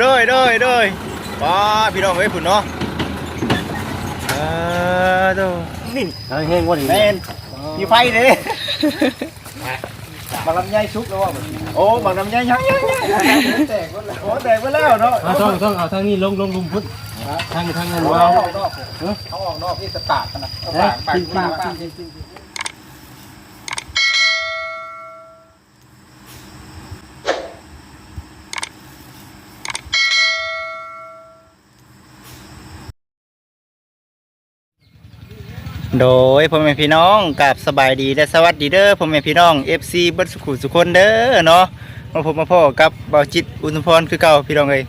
โดยโดยโดยว้าพี่น้องเอ้ยพุ่นเนาะเออโดนี่เอาแห้งว่าอย่างแม่นี้นมีไฟเด้บางลำไยชุกแล้วว่าโอ้บางลำไยยังยังยังแตกหมดแล้วโอ้แตกหมดแล้วเนาะเอาต้องต้องเอาทางนี้ลงลงลุมพุทธทางทางเงินเอาเราออกนอกเอาออกนอกนี่จะตาดกันนะเอาปากปากปาก โดยพ่อแม่พี่น้องกับสบายดีและสวัสดีเด้อพ่อแม่พี่น้อง FC เบัดสุขุสุคนเด้อเนาะมาพบมาพ่อกับเบาจิตอุทุมพรคือเก่าพี่น้องเอ้ย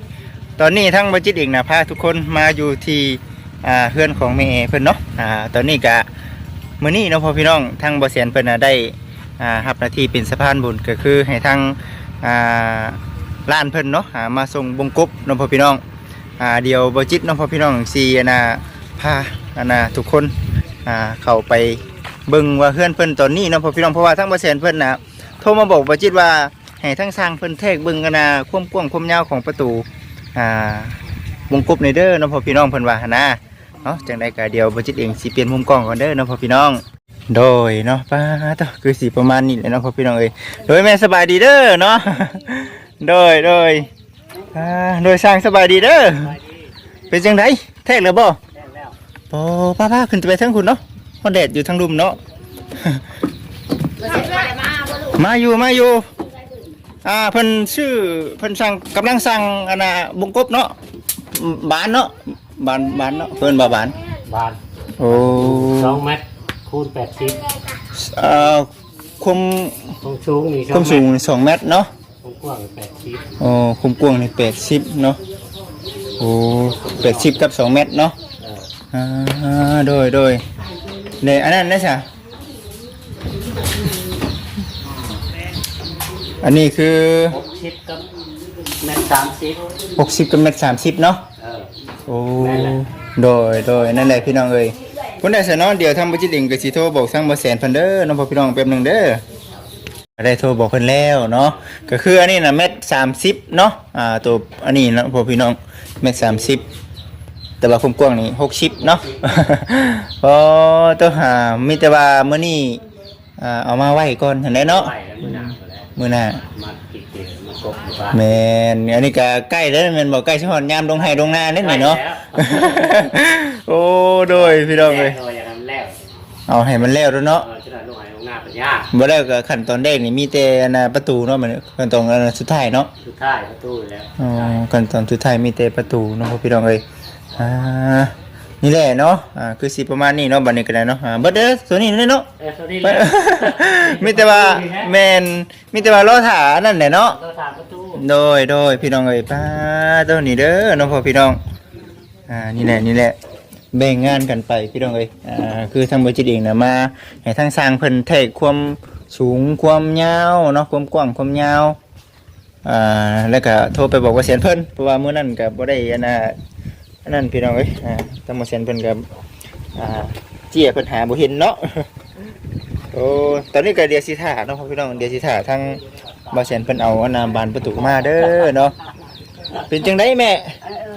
ตอนนี้ทั้งเบาจิตเองนะพาทุกคนมาอยู่ที่อ่าเพื่อนของแม่เพิ่อนเนาะอ่าตอนนี้กะมื้อนี้เนาะพ่อพี่น้องทั้งบ่แสนเพิ่อนนะได้อ่ารับหน้าที่เป็นสะพานบุญก็คือให้ทั้งอ่าร้านเพิ่อนเนาะอ่ามาส่งบงกบเนาะพ่อพี่น้องอ่าเดี๋ยวเบาจิตเนาะพ่อพี่น้องสิอันะพาอันนะทุกคน อ่าเข้าไปเบิ่งว่าเพื่อนเพิ่นตอนนี้เนาะพ่อพี่น้องเพราะว่าทั้งบ่แสนเพิ่นนะโทรมาบอกบ่จิตว่าให้ทั้งสร้างเพิ่นแทกเบิ่งกันนะความกว้างความยาวของประตูอ่าวงกบในเด้อเนาะพ่อพี่น้องเพิ่นว่าหั่นนะเนาะจังได๋ก็เดี๋ยวบ่จิตเองสิเปลี่ยนมุมกล้องก่อนเด้อเนาะพ่อพี่น้องโดยเนาะป้าตอคือสิประมาณนี้แหละเนาะพ่อพี่น้องเอ้ยโดยแม่สบายดีเด้อเนาะโดยโดยอ่าโดยสร้างสบายดีเด้อเป็นจังไดแทรกแล้วบ่ โอ้ป้าป้าขึ้นไปทั้งคุณเนาะพอแดดอยู่ทางรุมเนาะ มาอยู่มาอยู่ อ่าเพิ่นชื่อเพิ่นสั่งกำลังสั่งอันน่ะบงกบเนาะบานเนาะบานบานเนาะเพิ่นบ่าบาน บานโอ้สองเมตรคูณแปดสิบเอ่อความความสูงนี่ความสูงสองเมตรเนาะความกว้างแปดสิบโอ้ความกว้างนี่แปดสิบเนาะโอ้แปดสิบกับสองเมตรเนาะเอออ่าโดยโดยเนี่ยอันนั้นนะจ๊ะอันนี้คือ หกสิบกับเมตรสามสิบหกสิบกับเม็ดสามสิบเนาะ เออ โอ้โดยโดยนั่นแหละพี่น้องเอ้ยพุ่นได้เสยเนาะเดี๋ยวทำบัจิตเองก็สิโทรบอกสั่งบ่แสนเพิ่นเด้อน้องพ่อพี่น้องแป๊บหนึงเด้อได้โทรบอกเพิ่นแล้วเนาะก็คืออันนี้น่ะเม็ดสามสิบเนาะอ่าตัวอันนี้เนาะพ่อพี่น้องเม็ดสามสิบ แต่ว่าความกว้างนี่หกสิบเนาะพอตัวหามีแต่ว่ามื้อนี้อ่าเอามาไว้ก่อนเห็นได้เนาะไหวแล้วมือหนาหมดแล้วมื้อหน้ามาติดเตียงมากบอยู่บ้านแม่นอันนี้ก็ใกล้แล้วแม่นบ่ใกล้สิฮอดยามดงไห้ดงนานิดหน่อยเนาะใกล้แล้วโอ้โดยพี่น้องเลยแรกอย่างนั้นแล้วเอาให้มันแล้วด้วยเนาะเออจะได้ลงหายลงหน้าเป็นยากบ่ได้ก็ขั้นตอนแรกนี่มีแต่อันน่ะประตูเนาะมันขั้นตอนอันน่ะสุดท้ายเนาะสุดท้ายประตูแล้วอ๋อขั้นตอนสุดท้ายมีแต่ประตูเนาะพี่น้องเอ้ย อ่านี่แหละเนาะอ่าคือสิประมาณนี้เนาะบัดนี้ก็ได้เนาะอ่าเบิดเด้อตัวนี้เลยเนาะเออสวัสดีไปแล้วมีแต่ว่าแม่นมีแต่ว่ารอถาอันนั่นแหละเนาะเราถามประตูโดยโดยพี่น้องเอ้ยป้าตัวนี้เด้อน้องพ่อพี่น้องอ่านี่แหละนี่แหละแบ่งงานกันไปพี่น้องเอ้ยอ่าคือทางบริษัทเองนะมาให้ทางสร้างเพิ่นเทคความสูงความยาวเนาะความกว้างความยาวอ่าแล้วก็โทรไปบอกว่าเสียนเพิ่นเพราะว่ามื้อนั้นก็บ่ได้อันน่ะ อันนั้นพี่น้องเอ้ยอ่าทางบ่เสียนเพิ่นก็อ่าเจี้ยเพิ่นหาบ่เห็นเนาะโอ้ตอนนี้ก็เดียวสิท่าเนาะพ่อพี่น้องเดียวสิท่าทางบ่เสียนเพิ่นเอาอันนาบานประตูมาเด้อเนาะเป็นจังไดแม่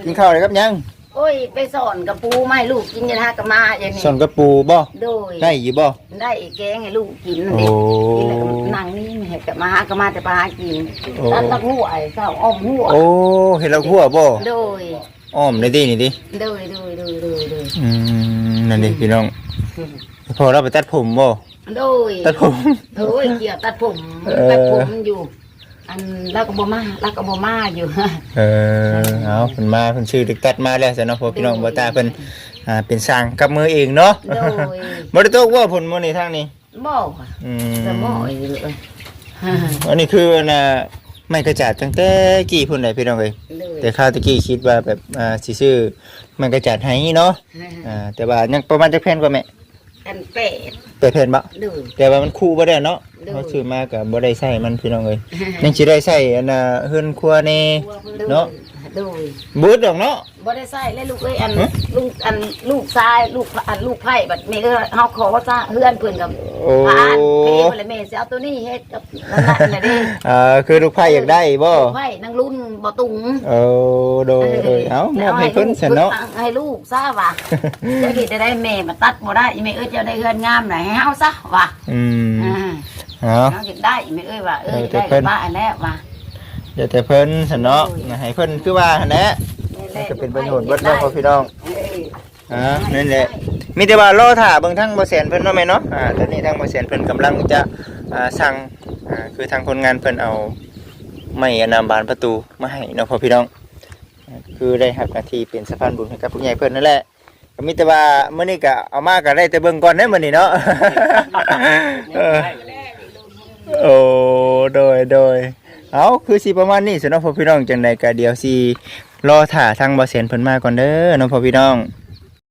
กินข้าวอะไรครับยังโอ้ย ไปสอนกับปูไม่ลูกกินยาทากะมาอย่างนี้สอนกระปูบ่โดยได้อยู่บ่ได้แกงให้ลูกกินโอ้นี่กินแล้วก็นั่งนี่ไม่ให้กะมาหากะมาแต่ปลาหากินโอ้ ตัดตะหัวไอ้เจ้าอ้อมหัวโอ้เห็นแล้วหัวบ่โดย อ้อมได้ดินี่ดิโดยโดยโดยโดยโดยอืมนั่นดิพี่น้องพอเราไปตัดผมบ่โดยตัดผมโอ้ยเกี่ยวตัดผมเออตัดผมอยู่ อันแล้วก็บ่มาแล้วก็บ่มาอยู่เออเอาเพิ่นมาเพิ่นชื่อดึกตัดมาแล้วซะเนาะพอพี่น้องบ่ตาเพิ่นอ่าเป็นสร้างกับมือเองเนาะโดยบ่ได้ตกว่าผลมื้อนี้ทางนี้บ่ค่ะอืมแต่บ่อยเลยอันนี้คืออันน่ะ ไม่กระจาดตั้งแต่กี่พุ่นได้พี่น้องเอ้ยโดยแต่ข้าวตะกี้คิดว่าแบบอ่าสิซื้อมันกระจัดให้เนาะอ่าแต่ว่ายังประมาณจะแผ่นกว่าแม่อันเป็ดแปดแผ่นบ่โดยแต่ว่ามันคู่บ่ได้เนาะโดยเขาซื้อมาก็บ่ได้ใช้มันพี่น้องเอ้ยยังสิได้ใช้อันน่ะเฮือนครัวแนี่เนาะ โดยบูดดอกเนาะ บ่ได้ใส่เลยลูกเอ้ยอันฮะ ลูกอันลูกชายลูกอันลูกไผ่บัดแม่ก็เฮาขอว่าซะเฮือนเพิ่นกับโอ้ผ่านเพลเลยแม่สิเอาตัวนี้เฮ็ดกับนั่นน่ะน่ะเด้เอ่อคือลูกไผ่อยากได้บ่ลูกไผ่นางรุ่นบ่ตุงเออโดยโดยเอ้ามอบให้เพิ่นซะเนาะ ให้ลูกซะว่ะจะเฮ็ดได้แม่มาตัดบ่ได้อีแม่เอ้ยจะได้เฮือนงามน่ะให้เฮาซะว่ะอืมอ่าเนาะเฮาอยากได้อีแม่เอ้ยว่าเอ้ยเออแต่ได้เพิ่น บ้านแล้วว่ะ เดี๋ยวแต่เพิ่นซะเนาะให้เพิ่นคือว่าหั่นแหละมันก็เป็นประโยชน์เบิดเนาะพ่อพี่น้องเอออ่านั่นแหละมีแต่ว่ารอถ่าเบิ่งทางบ่แสนเพิ่นเนาะแม่เนาะอ่าตอนนี้ทางบ่แสนเพิ่นกำลังจะอ่าสั่งอ่าคือทางคนงานเพิ่นเอาไม้อนนามบานประตูมาให้เนาะพ่อพี่น้องอ่าคือได้รับหน้าที่เป็นสะพานบุญให้กับผู้ใหญ่เพิ่นนั่นแหละก็มีแต่ว่ามื้อนี้ก็เอามาก็ได้แต่เบิ่งก่อนเด้อมื้อนี้เนาะเออโอ้โดยโดย เอาคือสิประมาณนี้สำหรับพ่อพี่น้องจังใดก็เดี๋ยวสิรอถ่าทางบ่แสนเพิ่นมาก่อนเด้อเนาะพ่อพี่น้อง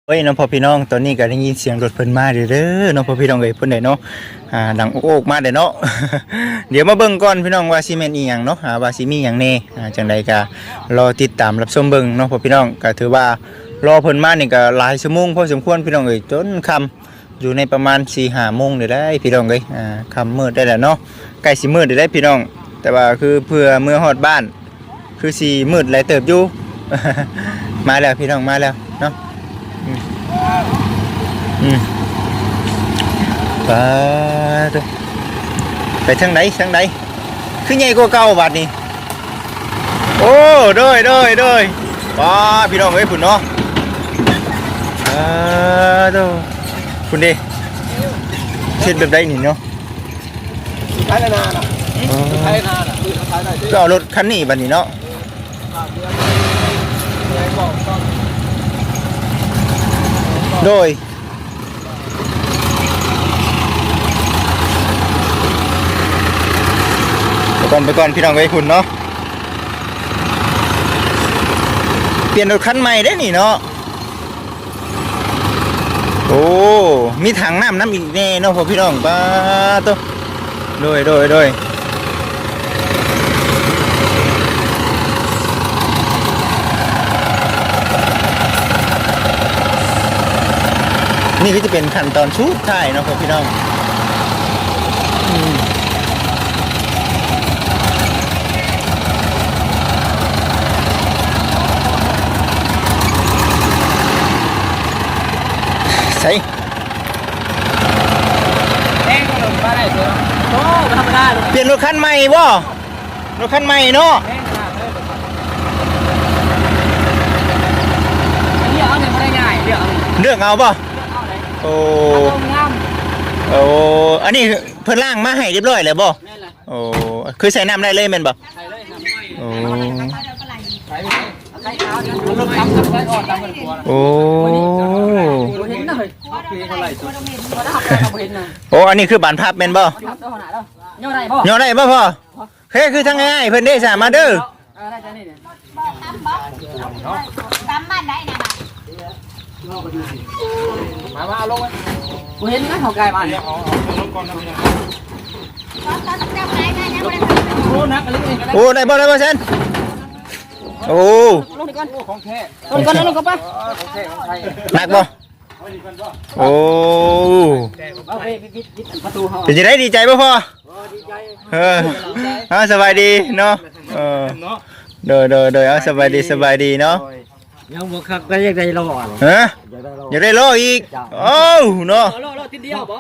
เฮ้ยน้องพ่อพี่น้องตอนนี้ก็ได้ยินเสียงรถเพิ่นมาเด้อเน้องพ่อพี่น้องเอ้ยเพิ่นได้เนาะอ่าดังโอกมาเด้อเนาะเดี๋ยวมาเบิ่งก่อนพี่น้องว่าสิแม่นอีหยังเนาะอ่าว่าสิมีหยังแน่อ่าจังใดก็รอติดตามรับชมเบิ่งเนาะพ่อพี่น้องก็ถือว่ารอเพิ่นมานี่ก็หลายชั่วโมงพอสมควรพี่น้องเอ้ยจนค่ำอยู่ในประมาณ4-5โมงเด้อได้พี่น้องเอ้ยอ่าคำมืดได้แล้วเนาะใกล้สิมืดได้ได้พี่น้อง แต่ว่าคือเพื่อเมื่อฮอดบ้าน คือสิมืดไหลเติบอยู่ มาแล้วพี่น้องมาแล้วเนาะอืมไปเด้อไปทางไหนทางไหนคือใหญ่กว่าเก่าบัดนี้โอ้โดยโดยโดยป้าพี่น้องเอ้ยพุ่นเนาะอ่าโดพุ่นดิเช่นแบบใดนี่เนาะใช้นานอะอ๋อใช้นานะ ก็เอารถคันนี้บัดนี้เนาะโดยไปก่อนไปก่อนพี่น้องไว้คุณเนาะเปลี่ยนรถคันใหม่ได้นี่เนาะโอ้มีถังน้ำน้ำอีกแน่เนาะพอพี่น้องป้าตัวโดยโดยโดย นี่ก็จะเป็นขั้นตอนชุดท้ายเนาะพ่อพี่น้องอืมใส่แห้งก็ลงมาได้ตัวโอ้ธรรมดาเลยเปลี่ยนรถคันใหม่บ่รถคันใหม่เนาะแห้งขนาดเลยอันนี้เอาเนี่ยไม่ได้ง่ายเดี๋ยวเอาเนี่ยเลือกเอาบ่ เอาเลยโอ้เอางามโอ้อันนี้เพิ่นล่างมาให้เรียบร้อยแล้วบ่แม่นละโอ้คือใส่น้ำได้เลยแม่นบ่ใส่เลยนะโอ้ใส่ไปเลยเอาใส่เอาเนี่ยรถทำกับใส่ออดตามกันกลัวนะโอ้บ่เห็นเลยคือเท่าไหร่สุดบ่ได้เอาบ่เห็นนะโอ้อันนี้คือบานพับแม่นบ่ครับเท่าไหร่แล้วย่อได้บ่ย่อได้บ่พ่อเฮ้คือทางง่ายๆเพิ่นได้สามาเด้อ เออได้จ้ะนี่เนี่ยตามบ้านได้นะ มามาเอาลงไว้บ่เห็นนะเขาไกลมาเนี่ยเอาเอาลงก่อนนะพี่น้องโอ้นักอะไรนี่โอ้ได้บ่ได้บ่เซนโอ้ลงดีก่อนของแท้ลงก่อนลงก่อนป่ะของแท้ของไทยหนักบ่โอ้เอาไปปิดปิดประตูเขาเป็นจังได๋ดีใจบ่พ่อดีใจเออเอาสบายดีเนาะเออโดยโดยโดยเอาสบายดีสบายดีเนาะ ยังบ่คักก็ยังได้รออะฮะอยากได้รออยากได้โลอีกโอ้าวเนาะรอรอติดเดียวบ่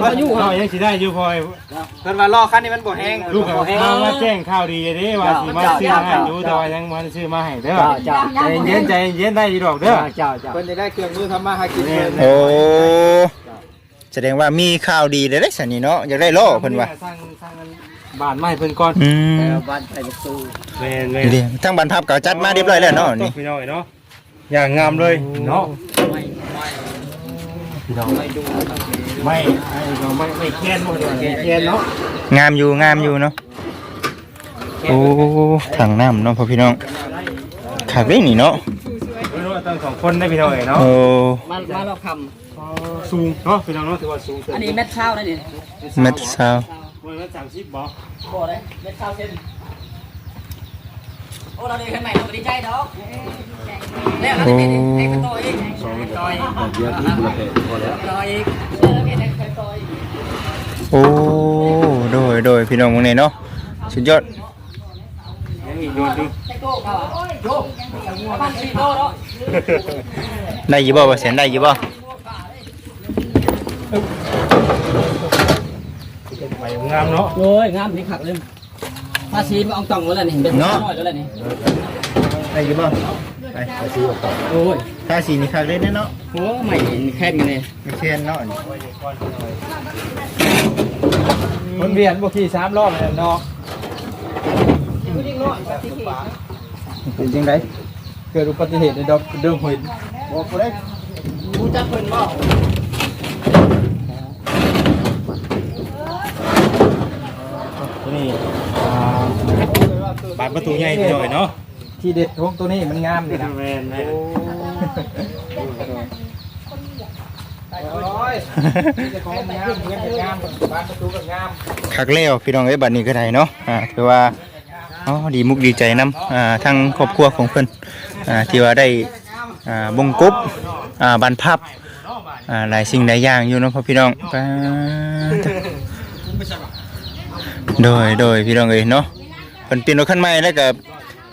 เราอยู่เรายังสิได้อยู่พอยเพิ่นว่ารอคันนี้มันบ่แห้งลูกเขามามาแจ้งข่าวดีเด้ว่าสิมาซื้อมาให้อยู่แต่ว่ายังมาซื้อมาให้เด้อจ้าใจเย็นใจเย็นได้อยู่ดอกเด้อจ้าจ้าเพิ่นจะได้เครื่องมือทำมาหากินเพิ่นโอ้แสดงว่ามีข่าวดีเลยได้สันนี่เนาะอยากได้โลเพิ่นว่าสร้างสร้าง บ้านมาให้เพิ่นก่อนอืมบ้านใส่ประตูแม่นแม่ดีทั้งบรรพับเก่าจัดมาเรียบร้อยแล้วเนาะนี่ พี่น้อยเนาะอย่างงามเลยเนาะไม่ไม่พี่น้องไม่ดูไม่ไอ้เราไม่ไม่แค้นบ่เด้อแค้นเนาะงามอยู่งามอยู่เนาะ โอ้ถังน้ำเนาะพ่อพี่น้องขักได้นี่เนาะเพิ่นว่าตั้งสองคนได้พี่น้อยเนาะโอ้ มามาเราคสูงเนาะพี่น้องเนาะถือว่าสูงำอันนี้เม็ดข้าวได้นี่เม็ดซาว มื้อละ30บ่บ่ได้เม็ดข้าวเส้นโอ้เราดีขึ้นใหม่เราไม่ดีใจดอกแล้วเราโอ้ดีให้กระโตอีกต่อยเยอะที่บุรเพพอแล้วต่อยอีกโอ้โดยโดยพี่น้องมึงเนี่ยเนาะสุดยอดยังอีกโยนดูพันสี่โตเนาะได้ยี่บ่บ่เสียนได้ยี่บ่ ไป งามเนาะโอ้ยงามนี่ขักเลยภาษีมันเอาตองไว้แล้วนี่เป็นน้อยแล้วนี่ได้อยี่บ่ไปโอ้ยถ้าสีนี่คักเล่นเนาะโอ้ไม่แค่นี้เลยไม่เชียนเนาะมันเวียนบ่ขี่สามรอบแล้วเนาะเป็นจังไดเกิดอุบัติเหตุในดอกเดิมหินบ่กูได้กูจะเพิ่นบ่ตัวนี้อ่า บานประตูใหญ่พี่น้อยเนาะที่เด็ดของตัวนี้มันงามนี่นะแม่นแม่นโอ้ยจะของงามเงี้ยงามบานประตูก็งามคักแล้วพี่น้องเอ้ยบัดนี้ก็ได้เนาะอ่าถือว่าอ๋อดีมุกดีใจนํอ่าทั้งครอบครัวของเพิ่นอ่าที่ว่าได้อ่าบงกบอ่าบันพับอ่าหลายสิ่งหลายอย่างอยู่เนาะพ่อพี่น้องปาดโดยโดยพี่น้องเอ้ยเนาะ เพิ่นเปลี่ยนรถคันใหม่แล้วก็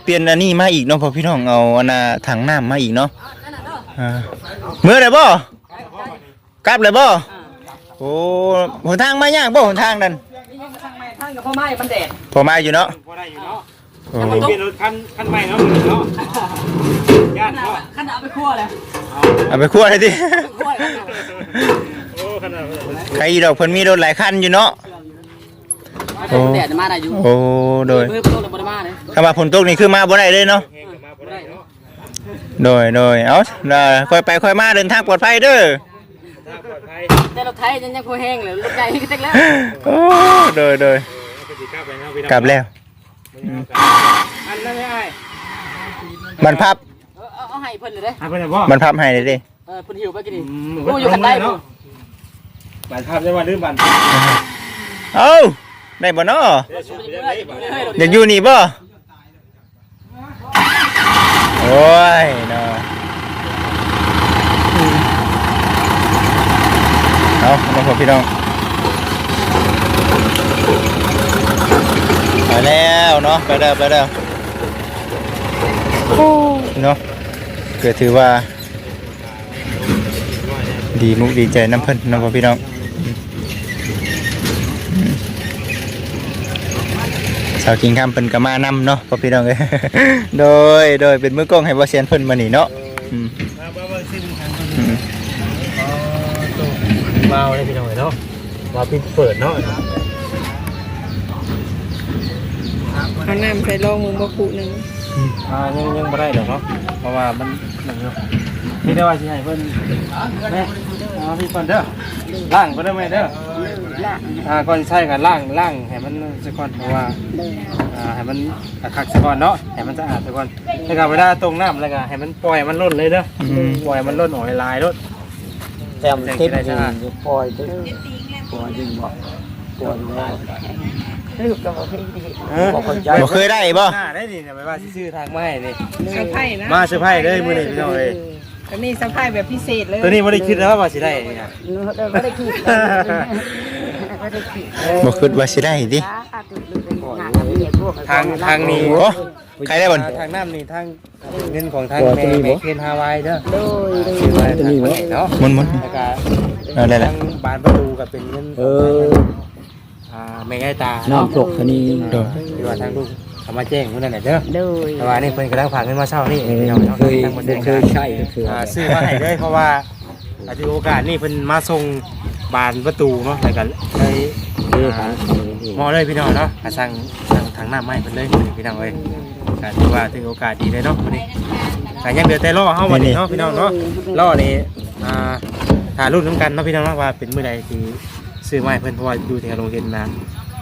เปลี่ยนอันนี้มาอีกเนาะพ่อพี่น้องเอาอันน่ะถังน้ำมาอีกเนาะอ่ามื้อได้บ่กลับเลยบ่โอ้หนทางมายากบ่หนทางนั่นท่านกับพ่อไม้มันแดดพอมาอยู่เนาะพอได้อยู่เนาะโอ้เปลี่ยนรถคันคันใหม่เนาะมื้อนี้เนาะญาติเนาะขนาดไปคั่วเลยเอาไปคั่วเลยดิคั่วกันโอ้ขนาดนั้นเลยใครอีดอกเพิ่นมีรถหลายคันอยู่เนาะ แดดมาได้อยู่โอ้โดยเพิ่มโตเลยบ่ได้มาเลยถ้ามาฝนตกนี่คือมาบ่ได้เลยเนาะแห้งก็มาบ่ได้เนาะโดยโดยเอาล่ะค่อยไปค่อยมาเดินทางปลอดภัยเด้อทางปลอดภัยแต่รถไทยยังยังพอแห้งเลยรถใหญ่ก็เต็กแล้วโอ้โดยโดยก็สิกลับไปเนาะพี่น้องกลับแล้วอันนั้นไม่อ้ายบรรพับเอาให้เพิ่นเลยเด้อะเพิ่นน่ะบ่บรรพับให้เลยดิเออเพิ่นหิวไปกินอืมกูอยู่กันได้บ่บานภาพได้ว่าลืมบานเอ้า ได้บ่เนาะได้ชุบได้เลยบานอยากอยู่นี่บ่โอ้ยเนาะเอาน้องพ่อพี่น้องไปแล้วเนาะไปแล้วไปแล้วเนาะก็ถือว่า ดีมุกดีใจน้ำเพิ่นน้องพ่อพี่น้องอืม สาวกิงคำเพิ่นก็มานำเนาะพ่อพี่น้องเอ้ยโดยโดยเป็นมือกล้องให้บ่เซียนเพิ่นมานี่เนาะอืมมาบ่บ่สิ้นทางอืมมาเอาได้พี่น้องเนาะมาปิดเปิดเนาะเอาน้ำใส่รองมึงบ่ cụ หนึ่งอ่ายังยังบ่ได้ดอกเนาะเพราะว่ามันนั่นอยู่นี่ได้ว่าสิให้เพิ่นแม่เอาพี่ก่อนเด้อล้างเพิ่นได้ไหมเด้อ อ่าก่อนใช้กันล้างล้างให้มันซะก่อนเพราะว่าอ่าให้มันคักๆซะก่อนเนาะให้มันสะอาดซะก่อนแล้วก็เวลาตรงน้ำแล้วก็ให้มันปล่อยมันล้นเลยเด้ออืมปล่อยมันล้นออกลายๆล้น แต้มเต็มจริงปล่อยจริงปล่อยจริงบ่ปล่อยแล้ว ลูกก็บอกพี่ดีเออบ่เข้าใจ บ่เคยได้บ่ หน้าได้ดิเนี่ยไม่ว่าสิซื้อทางมาให้นี่ สะพายนะมาเซอร์ไพรส์เลยมื้อนี้พี่น้องเอ้ยก็มีสะพายแบบพิเศษเลยตัวนี้ไม่ได้คิดแล้วว่าสิได้นี่นะหนูก็ได้คิด ก็ได้คิดบ่คิดว่าสิได้ติจ้าตุลุงหาทำเมียพวกทางทางนี้โอ้ใครได้บ่ทางน้ำนี่ทางเงินของทางแม่แม่เคนฮาวายเด้อโดยโดยซื้อมาทางนี้เนาะหมุนๆแล้วก็เออได้แล้วทางบานประตูก็เป็นเงินเอออ่าแม่ไก่ตาน้ำตกนี่โดยหรือว่าทางลูกเขามาแจ้งมื้อนั้นน่ะเด้อโดยแต่ว่านี่เพิ่นกำลังฝากเงินมาเช่านี่พี่น้องเนาะเคยทางบนแดงเคยใช่ก็คืออ่าซื้อมาให้เลยเพราะว่าอาจจะโอกาสนี่เพิ่นมาส่ง บานประตูเนาะแล้วก็เลยเออครับมอเลยพี่น้องเนาะกระสั่งสั่งทางหน้าไม้เพิ่นเลยพี่น้องเอ้ยก็ถือว่าถือโอกาสดีเลยเนาะวันนี้ก็ยังเดือแต่ล่อเฮาวันนี้เนาะพี่น้องเนาะล่อนี่อ่าถ่ายรูปน้ำกันเนาะพี่น้องเนาะว่าเป็นมื้อใดที่ซื้อไม้เพิ่นเพราะว่าอยู่ที่โรงเรียนนะ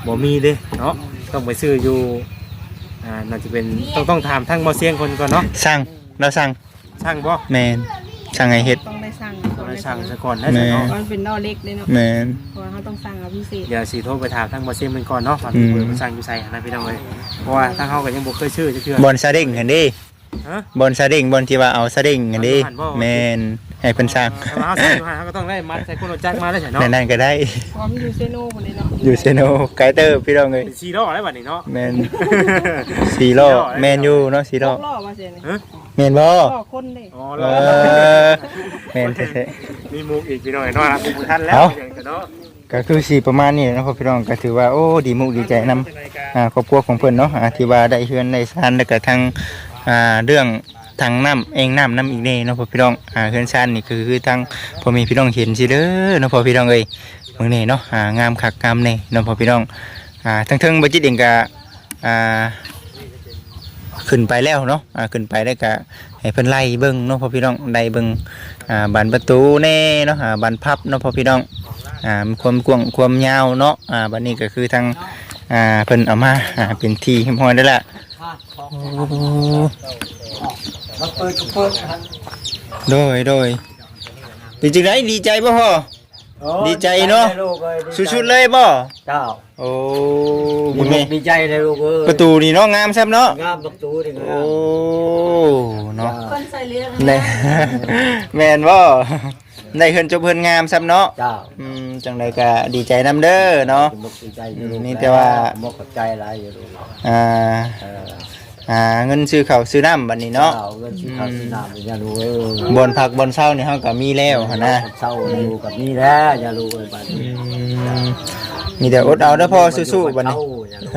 บ่มีเด้เนาะต้องไปซื้ออยู่อ่าน่าจะเป็นต้องต้องถามทางบ่เสียงคนก่อนเนาะสั่งเราสั่งช่างบ่แมน สั่งให้เฮ็ด ต้องได้สั่งต้องได้สั่งซะก่อนได้ซะเนาะมันเป็นนอเล็กเลยเนาะแม่น เพราะว่าเขาต้องสั่งเอาพิเศษเดี๋ยวสิโทรไปถามทางบ่เซียมมันก่อนเนาะว่าอืม เบอร์มันสั่งอยู่ไสนะพี่น้องเอ้ยเพราะว่าทางเฮาก็ยังบ่เคยชื่อจักเทื่อบอนซาเด้งกันเด้ฮะบอนซาเด้งบอนที่ว่าเอาซาเด้งกันเด้อันบ่แม่นให้เพิ่นสร้างแต่ว่าเฮาสั่งอยู่หั่นเฮาก็ต้องได้มัดใส่คนรถจักรมาได้ใช่เนาะนั่นนั่นก็ได้ พร้อมยูเซโน่คนนี้เนาะอยู่เซโนไกเตอร์พี่น้องเอ้ยเป็นซีโร่ได้บัดนี้เนาะ แม่นสีล้อแม่นอยู่เนาะสีล้อล่อมาเสียนี่ฮะ แม่นบ่ล่อคนเลยอ๋อเอแล้วอแม่นแท้มีมุกอีกพี่น้องเนาะมุกทันแล้วเอ้าอย่างเนาะๆก็คือสีประมาณนี้เนาะพี่น้องก็ถือว่าโอ้ดีมุกดีใจนํ อ่าครอบครัวของเพิ่นเนาะอ่าที่ว่าได้เฮือนได้ซานแล้วก็ทางอ่าเรื่องทางน้ำเองน้ำน้ำอีกเน่เนาะพ่อพี่น้องอ่าเฮือนซานนี่คือคือทางพ่อแม่พี่น้องเห็นสิเด้อเนาะพ่อพี่น้องเอ้ยมื้อนี้เนาะอ่างามคักงามแน่เนาะพ่อพี่น้องอ่าทั้งเทิงบ่จิตเองก็อ่า ขึ้นไปแล้วเนาะอ่าขึ้นไปได้วก็ให้เพิ่นไล่เบิ่งเนาะพ่อพี่น้องไล่เบิ่งอ่าบานประตูแน่เนาะอ่าบานพับเนาะพ่อพี่น้องอ่ามีความกว้างความยาวเนาะอ่าบัดนี้ก็คือทางอ่าเพิ่นเอามาอ่าเป็นที่เรียบร้อยได้วละโอ้มันเปิดเปิดโดยโดยเป็นจังไดดีใจบ่พ่อ ดีใจเนาะ สุดๆเลยบ่ เจ้า โอ้ดีบุญใจนี่ดีใจเลยลูกเอ้ยประตูนี่เนาะงามซ้ำเนาะงามประตูนี่โอ้งามเนาะ คนใส่เรือในแมนว่าในเฮือนจบเฮือนงามซ้ำเนาะเจ้าอืมจังใดก็ดีใจนํเด้อเนาะ มกดีใจอยู่ลูกนี่แต่ว่า มกขอบใจหลายอยู่ลูกอ่าเอออ่าเงินซื้อข้าวซื้อน้ำบัดนี้เนาะจ้เงินที่เขาที่น้ำอย่าลูกเอ้ยบนผักบนเช้านี่เฮาก็มีแล้วหั่นนะเศร้าอยู่กับนี่แหละอย่าลูกเอ้ยบัดอืนี้ม มีแต่อดเอาเด้อพ่อสู้ๆบัดนี้เศร้าอย่าลูก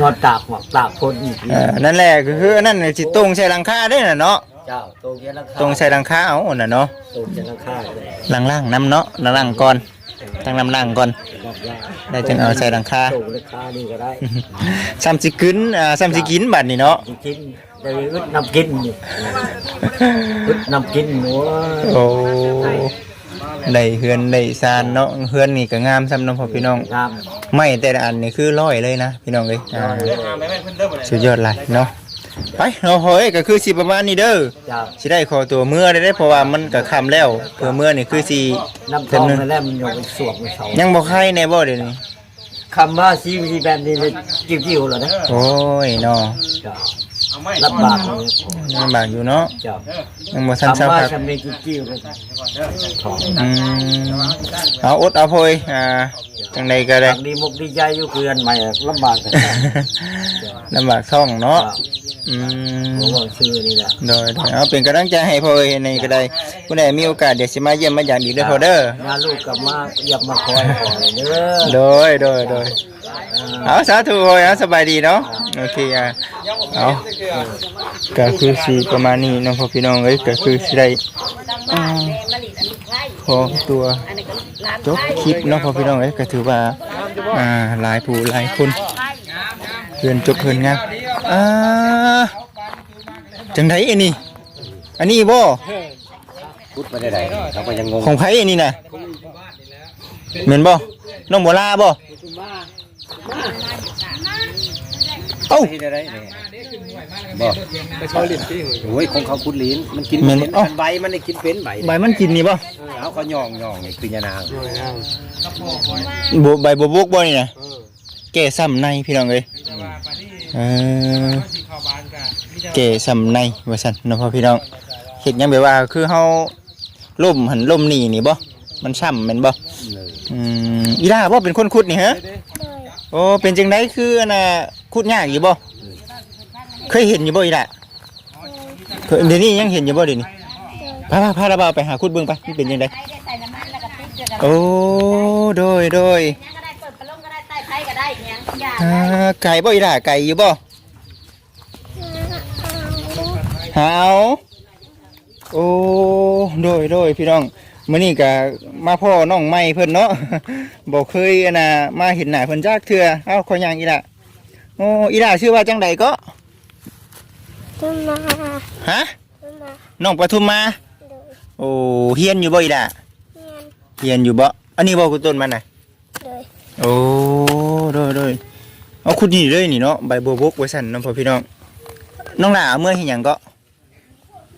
นอนตากหมอกตากคนอีกเออนั่นแหละก็คืออันนั้นน่ะสิตรงใส่หลังคาได้น่ะเนาะเจ้าตรงเย็นราคาตรงใส่หลังคาเอาน่ะเนาะตรงเย็นราคาเลยล่างๆนํเนาะล่างๆก่อนตั้งล่างๆก่อน บอกยากได้จึงเอาใส่หลังคาตรงราคานี่ก็ได้ซ้ำสิกินอ่าซ้ำสิกินบัดนี้เนาะกินได้อึดน้ำกินนี่อึดน้ำกินหนูโอ้ ได้เฮือนได้ซานเนาะเฮือนนี่ก็งามซ้ำเน้องพ่อพี่น้อง งามไม่แต่ละอันนี่คือร้อยเลยนะพี่น้องเอ้ยอ่าสุดยอดหลายเนาะไปเนาะเฮ้ยก็คือสิประมาณนี้เด้อเจ้าสิได้ขอตัวเมื่อได้เด้อเพราะว่ามันก็ค่ำแล้วเพื่อเมื่อนี่คือสิ น้ำทองนั่นแหละมันอยู่เป็นสวงเป็นเสายังบ่ใครแน่บ่เดี๋ยวนี้คำว่าซีวีแบบนี้เลยจิ้วๆเลยนะโอ้ยเนาะเจ้า ลำบากเลยลำบากอยู่เนาะเจ้ายังบ่ทันเช้าคำว่าครับทำในจิ้วๆเลยทองอืมเอาอดเอาโพยอ่าจังใดก็ได้ทางดีมุกดีใจอยู่เกินใหม่ลำบากแต่ลำบากท้องเนาะอืผมมบอกชื่อนี่แหละโดยโดยเอาเป็นกำลังใจให้พ่อเอ้ยในก็ได้ผู้ใดมีโอกาสเดี๋ยวสิมาเยี่ยมมาหยามอีกเด้อพ่อเด้องานลูกกลับมาอยากมาคอยคอยเด้อ โดยโดยโดย เอาสาธุโอ้ยเอาสบายดีเนาะโอเคอะเอาก็คือสิประมาณนี้เน้องพ่อพี่น้องเอ้ยก็คือสิได้อ่าพอตัวจบคลิปเนาะพ่อพี่น้องเอ้ยก็ถือว่าอ่าหลายผู้หลายคนเพื่อนจบเพื่อนงานอ่าจังไดอันนี้อันนี้บ่พูดไปได้ๆเขาก็ยังงงของไผอันนี้น่ะเหม็นบ่น้องโมลาบ่ เอ้า ที่ได้เนี่ยบอกไปชอยลิ้นที่โอ้ยของเขาคุดลิ้นมันกินแม่นเป็นเอ้าใบมันได้กินเป็นใบใบมันกินนี่บ่เขาก็ย่องย่องนี่คือยานางบใบบัวบกบ่นี่น่ะแก่ซ้ำในพี่น้องเอ้ยเออแก่ซ้ำในว่าซั่นเนาะพ่อพี่น้องเฮ็ดหยังแบบว่าคือเฮาล่มหันล่มนี่นี่บ่มันซ้ำแม่นบ่อืมอีล่าบ่เป็นคนขุดนี่ฮะโอ้เป็นจังไดคืออันน่ะขุดยากอยู่บ่เคยเห็นอยู่บ่อีล่ะเคยเดี๋ยวนี้ยังเห็นอยู่บ่เดี๋ยวนี้พาพาพาระบาไปหาขุดเบิ่งไปมันเป็นจังไดใส่น้ำมันแล้วก็ติ๊กเกลือกันโอ้โดยโดยยังก็ได้เปิดพัดลมก็ได้ใต้ไผ่ก็ได้ยังอย่าอ่ได้ไก่บ่อีล่ะไก่อยู่บ่หาวโอ้โดยโดยพี่น้อง มื้อนี้ก็มาพ่อน้องใหม่เพิ่นเนาะบ่เคยอันน่ะมาเห็นหน้าเพิ่นจักเทื่อเอ้าขอยย่างอีล่ะโอ้อีล่ะชื่อว่าจังใดก็ขึ้นมาฮะขึ้นมาน้องปทุมมาโดยโอ้เฮียนอยู่บ่อีล่ะเงียนเฮียนอยู่บ่อันนี้บ่คุณต้นมันน่ะโดยโอ้โดยโดยเอาคุณนี่เลยนี่เนาะใบบัวบกไว้สั่นน้องพ่อพี่น้องน้องหล่าเอามื่อเห็นหยังก็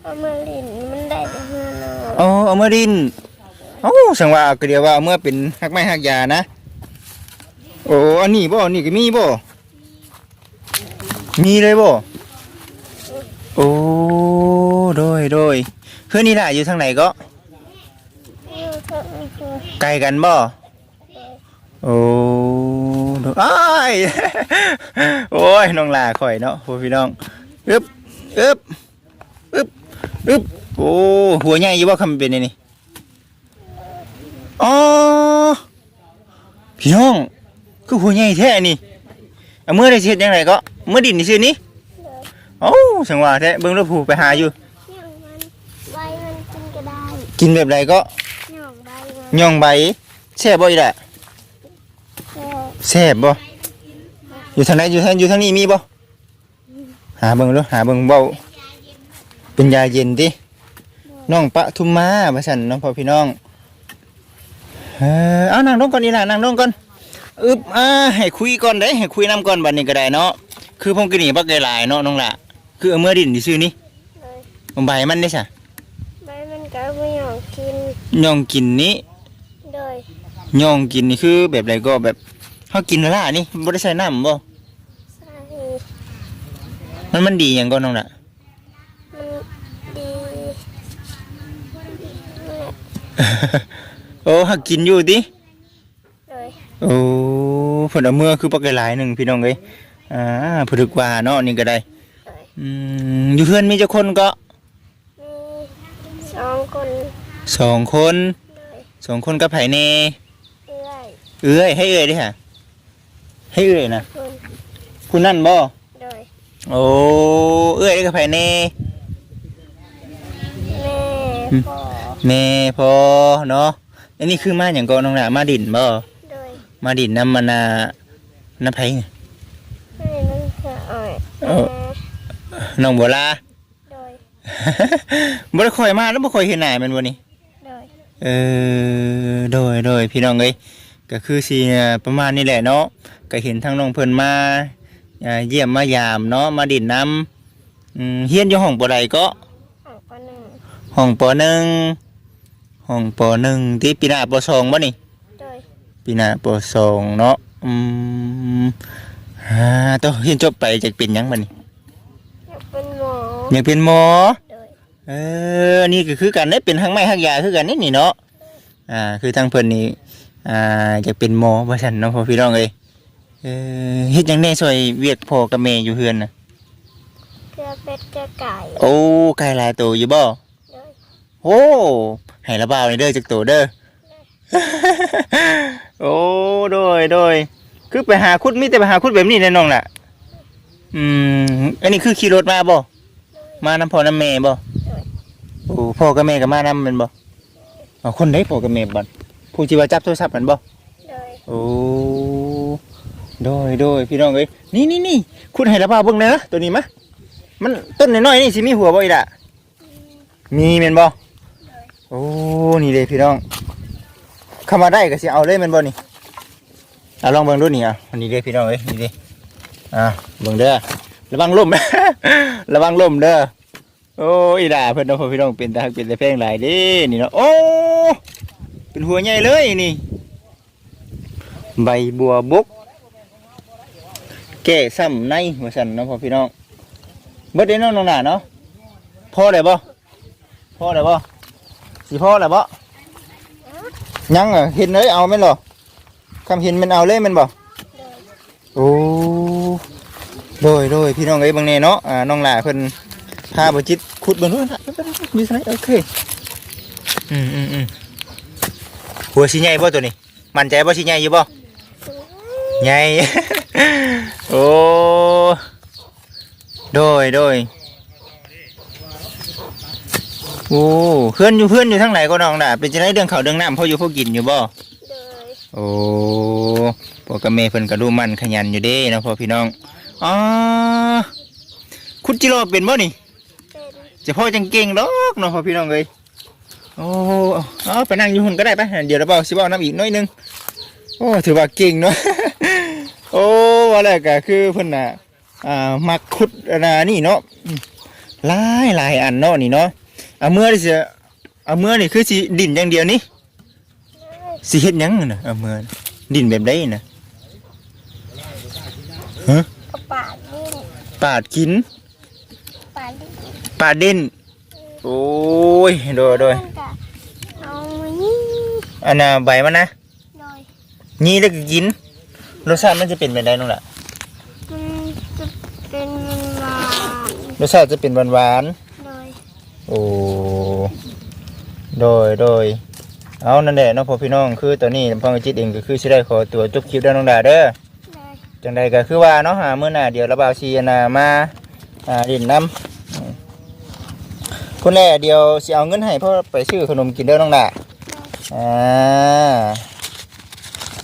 เอามาลินมัน ได้เฮือนนะอ๋อเอามื่อดินเอ้สังว่าก็เดียวว่าเอามื่อเป็นหักไม้หักยานะ โอ้อันนี้บ่อันนี้ก็มีบ่มีเลยบ่โอ้โดยโดยเพื่อนนี่ล่ะอยู่ทางไหนก็ไกลกันบ่โอ้ดยอ้ายโอ้ยน้องลาข่อยเนาะพี่น้องอึบอึบอึบอึบ โอ้หัวใหญ่ยู่บ่าคำเป็นนี่นี่อ๋อพี่น้องคือหัวใหญ่แท้นี่เอามื่อได้เช็ดยังไงก็เมื่อดินนี่ซื่อนี้โอ้สังว่าแท้เบิ่งรถผูไปหาอยู่ย่องใบมันกินก็ได้กินแบบใดก็ย่องใบย่องใบแซ่บบ่อีละแค่แซ่บบ่อยู่ทางไหนอยู่ทางอยู่ทางนี้มีบ่หาเบิ่งดูหาเบิ่งเบ้าเป็นยาเย็นติ น้องปะทุมมาว่าซั่นเน้องพ่อพี่น้องเออเอานั่งลงก่อนนี่ล่ะนั่งลงก่อนอึบอ่าให้คุยก่อนเด้ให้คุยนํก่อนบัดนี้ก็ได้เนาะคือผมก็นี่บักหลายๆเนาะน้องล่ะคือเอามื่อดินซื่อๆนี่เลยเอาใบมันได้ซะใบมันก็ไม่ย่องกินย่องกินนี้เลยย่องกินนี่คือแบบใดก็แบบเฮากินและล่ะนี่บ่ได้ใส่น้ำบ่ใส่มันมันดีหยังก่อนน้องล่ะ มันดี โอ้หักกินอยู่ติเลยโอ้เพิ่นเอาเมื่อคือปักหลายๆหนึ่งพี่น้องเอ้ยอ่าผึกว่าเนาะนี่ก็ได้เลยอืมอยู่เพื่อนมีเจ้าคนก็มีสองคนสองคนเลยสองคนกับไผแน่เอื้อยเอ้ยให้เอ้ยดิฮะให้เอ้ยนะคนคุณนั่นบ่เลยโอ้เอ้ยกับไผแน่แม่พ่อ แม่พอเนาะอันนี้คือมาอย่างก่อนน้องหล่ะมาดินบ่เลยมาดินน้ำมันนาน้ำไผเนี่ยแม่มันจะอ่อยเออน้องบัวลาเลยบ่ได้ค่อยมาแล้วบ่ค่อยเห็นหน้าแมันบ่นี่เลยเออโดยโดยพี่น้องเอ้ยก็คือสีประมาณนี้แหละเนาะก็เห็นทั้งน้องเพิ่นมาอ่าเยี่ยมมายามเนาะมาดินน้ำอืมเฮียนอยู่ห้องปอใดก็ออกปหนึ่งห้องปอหนึ่ง ห้องปอหนึ่งที่ปีหน้าปอสองบ่นี่เลยปีหน้าปอสองเนาะอืมอ่าต้องเฮียนจบไปจะเป็นหยังบ่นี่อยากเป็นหมออยากเป็นหมอเลยเออ นี่ก็คือกันได้เป็นทั้งไม้ทั้งยาคือกันนี่นี่เนาะ อ่า คือทางเพิ่นนี่ อ่าจะเป็นหมอว่าซั่นเนาะพ่อพี่น้องเอ้ยเออเฮ็ดหยังแน่ซอยเวียกพ่อกับแม่อยู่เฮือนน่ะ เกลือเป็ดเกลือไก่โอ้ไก่หลายตัวอยู่บ่เลยโอ้ ให้ระบาวนี่เด้อจักตัวเด้อ โอ้โดยโดยคือไปหาคุดมีแต่ไปหาคุดแบบนี้แน่น้องล่ะ อืม อันนี้คือขี่รถมาบ่ มานำพ่อนำแม่บ่ โอ้พ่อกับแม่ก็มานำแม่นบ่เอาคนได้พ่อกับแม่บ่ผู้ที่ว่าจับโทรศัพท์แม่นบ่เลยโอ้โดยโดยพี่น้องเอ้ยนี่นี่นี่คุณให้ระบาเบิ่งหนะตัวนี้มะมันต้นน้อยๆนี่สิมีหัวบ่อีล่ะมีแม่นบ่ โอ้นี่เลยพี่น้องเข้ามาได้ก็สิเอาเลยแม่นบ่นี่เอาลองเบิ่งดูนี่อะนี่เลยพี่น้องเอ้ยนี่เลยอะเบิ่งเด้อระวังล่ม ระวังล่มเด้อโอ้อีด่าเพิ่นเนาะพ่อพี่น้องเป็นตาเป็นตาแพงหลายเด้นี่เนาะโอ้เป็นหัวใหญ่เลยนี่ ใบบัวบกแก่ซ้ำในว่าซั่นเนาะพ่อพี่น้องเบิดได้เนาะน้องหน้าเนาะพอได้บ่พอได้บ่ สิพ่อได้บ่ยังอะเห็นเลยเอาแม่นบ่คำเห็นมันเอาเลยแม่นบ่โอ้โดยโดยพี่น้องเอ้ยบางแน่เนาะอ่าน้องหล่าเพิ่นพาบ่จิตขุดเบิ่งดูนะมีไสโอเคอืมอืมอืมหัวสิใหญ่บ่ตัวนี้ มั่นใจบ่สิใหญ่อยู่บ่ใหญ่ โอ้โดยโดย โอ้เพื่อนอยู่เพื่อนอยู่ทั้งไหนก็น้องน่ะเป็นจะได้เรื่องเขาวเรื่องน้ำพออยู่พอกินอยู่บ่เลยโอ้พ่อกับแม่เพิ่นก็ดูมันขยันอยู่เด้เนาะพ่อพี่น้องอ๋อคุณจิโร่เป็นบ่นี่เป็นจะพ่อจังเก่งดอกเนาะพ่อพี่น้องเอ้ยโอ้เอาไปนั่งอยู่หุ่นก็ได้ปะเดี๋ยวเราเบาสิเบาน้ำอีกหน้อยหนึงโอ้ถือว่าเก่งเนาะ โอ้ว่าแล้วก็คือเพิ่นน่ะอ่ามักขุดอันน่ะนี่เนาะอืมหลายหลายอันเนาะนี่เนาะ เอาเมื่อที่จะเอามือนี่คือสิดินอย่างเดียวนี่สิเฮ็ดหยังน่ะเอามือดินแบบใดน่ะฮะกระปาดดิ้นปาดกิน ปาดดิ้นปาดดินโอ้ย โดยโดยมันก็เอามานี่อันน่ะใบมันนะโดยนี่แล้วก็กิน รสชาติมันจะเป็นแบบใดนู่นล่ะมันจะเป็นหวานรสชาติจะเป็นหวานๆ โดยโอ้โดยโดยเอานั่นแหละเน้องพ่อพี่น้องคือตอนนี้พ่อจิตเองก็คือสิได้ขอตัวจบคลิปด้านน้องดาเด้อโดยจังใดก็คือว่าเนาะหามื้อหน้าเดี๋ยวระบาวชีนามาอ่าดินน้ำคุณแน่เดี๋ยวสิเอาเงินให้พ่อไปซื้อขนมกินเด้อน้องดาอ่า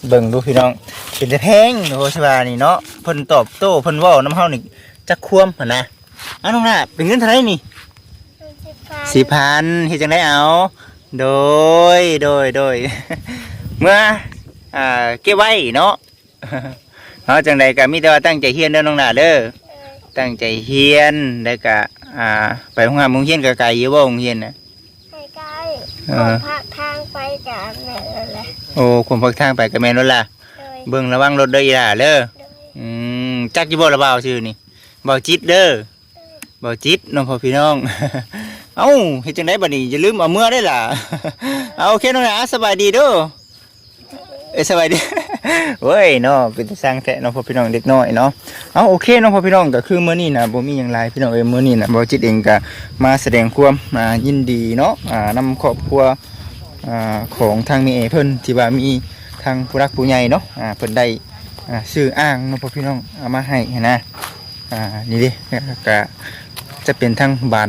เบิ่งดูพี่น้องเป็นแต่แพงโอ้ชบานี่เนาะเพิ่นตอบโต้เพิ่นเว้าน้ำเฮานี่จักควมหั่นนะอ้าวน้องดาเป็นเงินเท่าไหร่นี่มันจะพา สี่พันเฮ็ดจังได้เอา โดยโดยโดยเมื่ออ่าเก็บไว้เนาะเนาะจังใดก็มีแต่ว่าตั้งใจเฮียนเด้อน้องหน้าเด้อตั้งใจเฮียนแล้วก็อ่า ไปโรงงานโรงเรียนก็ไกลอยู่บ่โรงเรียนน่ะใกล้เอๆขออพักทางไปกับแม่เลยแหละโอ้ความพักทางไปก็แม่นแล้วล่ะโดยเบิ่งระวังรถเด้ออีหล่าเด้อโดยอืมจักอยู่บ่ละบ่าวชื่อนี่บ่าวจิตเด้อบ่าวจิตน้องพ่อพี่น้อง เอ้าเฮ็ดจังไดบัดนี้อย่าลืมเอาเมื่อได้ล่ะ เอาโอเคน้องหนาสบายดีเด้อเอ้ยสบายดีเว้ยเนาะเป็นสร้างแท้น้องพ่อพี่น้องเด็กน้อยเนาะเอาโอเคน้องพ่อพี่น้องก็คือมื้อนี้นะบ่มีหยังหลายพี่น้องเอ้ยมื้อนี้นะบ่จิตเองก็มาแสดงความอ่ายินดีเนาะอ่านำครอบครัวอ่าของทางแมีเอเพิ่นที่ว่ามีทางผู้รักผู้ใหญ่เนาะอ่าเพิ่นได้อ่าชื่ออ้างเนาะพ่อพี่น้องเอามาให้นะอ่านี่ดิก็จะเป็นทั้งบาน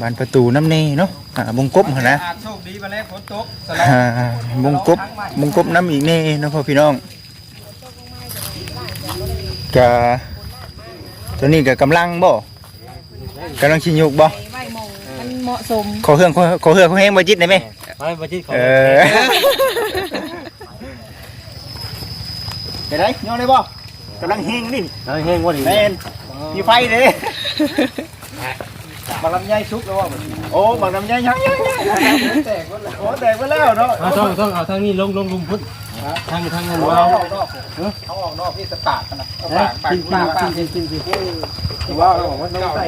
บานประตูน้ำเนเนาะอ่าวงกบหั่นนะอาจโชคดีมาแล้วฝนตกสลับอ่าวงกบวงกบน้ำอีกเน่เนาะพ่อพี่น้องกะตัวนี้ก็กำลังบ่กำลังชิญยุกบ่ไว้มองมันเหมาะสมขอเครื่องขอขอเครื่องขอแห้งบ่จิตได้ไหมไปบ่จิตขอเออไปไหนย้อนได้บ่กำลังเฮงนี่เอาแห้งบ่นี่แม่นมีไฟเลย บางลำไยชุกแล้วว่าโอ้บางลำไยยังยังยังแตกหมดแล้วโอ้แตกหมดแล้วเนาะเอาต้องต้องเอาทางนี้ลงลงลุมพุ่นทางทางนั้นเอาว่าออกนอกเขาออกนอกพี่จะปากกันนะเอาปากปากกินปากปากกินกินกินว่าเราบอกว่าต้องใส่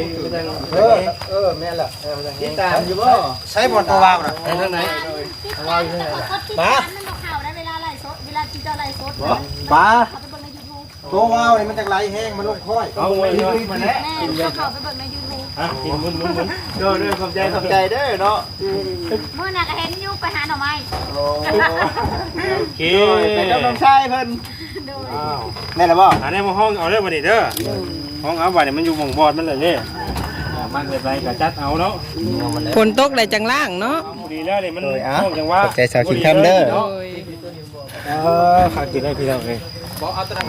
เออเออแม่ละติดตามอยู่บ่ใช้บอลตัววาวนะไปทางไหนวาวอยู่ไหนล่ะป้ามันบอกข่าวได้เวลาไล่สดเวลาที่จะไล่สดป้า ตัววาวนี่มันจะไหลแห้งมันลงค่อยเอาไว้เนาะมันแหละแม่เขาเขาไปเบิ่งในยูทูบอะกินมุนมุนมุนเด้อเด้อขอบใจขอบใจเด้อเนาะเมื่อน่ะก็เห็นยูไปหาหน่อไม้โอ้โอเคไปกับน้องชายเพิ่นแม่นล่ะบ่อันนี้มาห้องเอาเด้อบัดนี้เด้อห้องเอาบัดนี้มันอยู่หม่องบอดมันเลยเด้มันเป็นไรก็จัดเอาเนาะฝนตกได้จังล่างเนาะดีแล้วนี่มันห้องจังว่าใจสาวคิงคำเด้อเออขาดกินได้พี่น้องเลย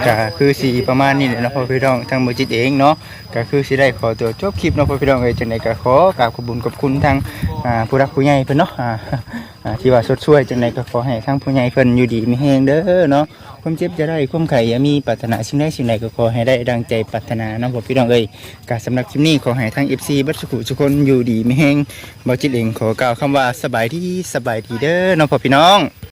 ก็คือสีประมาณนี้แหละเนาะพ่อพี่น้องทางบริจิตเองเนาะก็คือสิได้ขอตัวจบคลิปเนาะพ่อพี่น้องเอ้ยจังไดก็ขอกราบขอบคุญขอบคุณทางอ่าผู้รักผู้ใหญ่เพิ่นเนาะอ่าอ่าที่ว่าสดช่วยจังไดก็ขอให้ทางผู้ใหญ่เพิ่นอยู่ดีมีแฮงเด้อเนาะความเจ็บจะได้ความไข่อย่ามีปรารถนาสิ่งใดสิ่งใดก็ขอให้ได้ดังใจปรารถนาเนาะพ่อพี่น้องเอ้ยก็สำหรับคลิปนี้ขอให้ทาง FC บัดสุขุทุกคนอยู่ดีมีแฮงบ่จิตเองขอกล่าวคำว่าสบายดีสบายดีเด้อเนาะพ่อพี่น้อง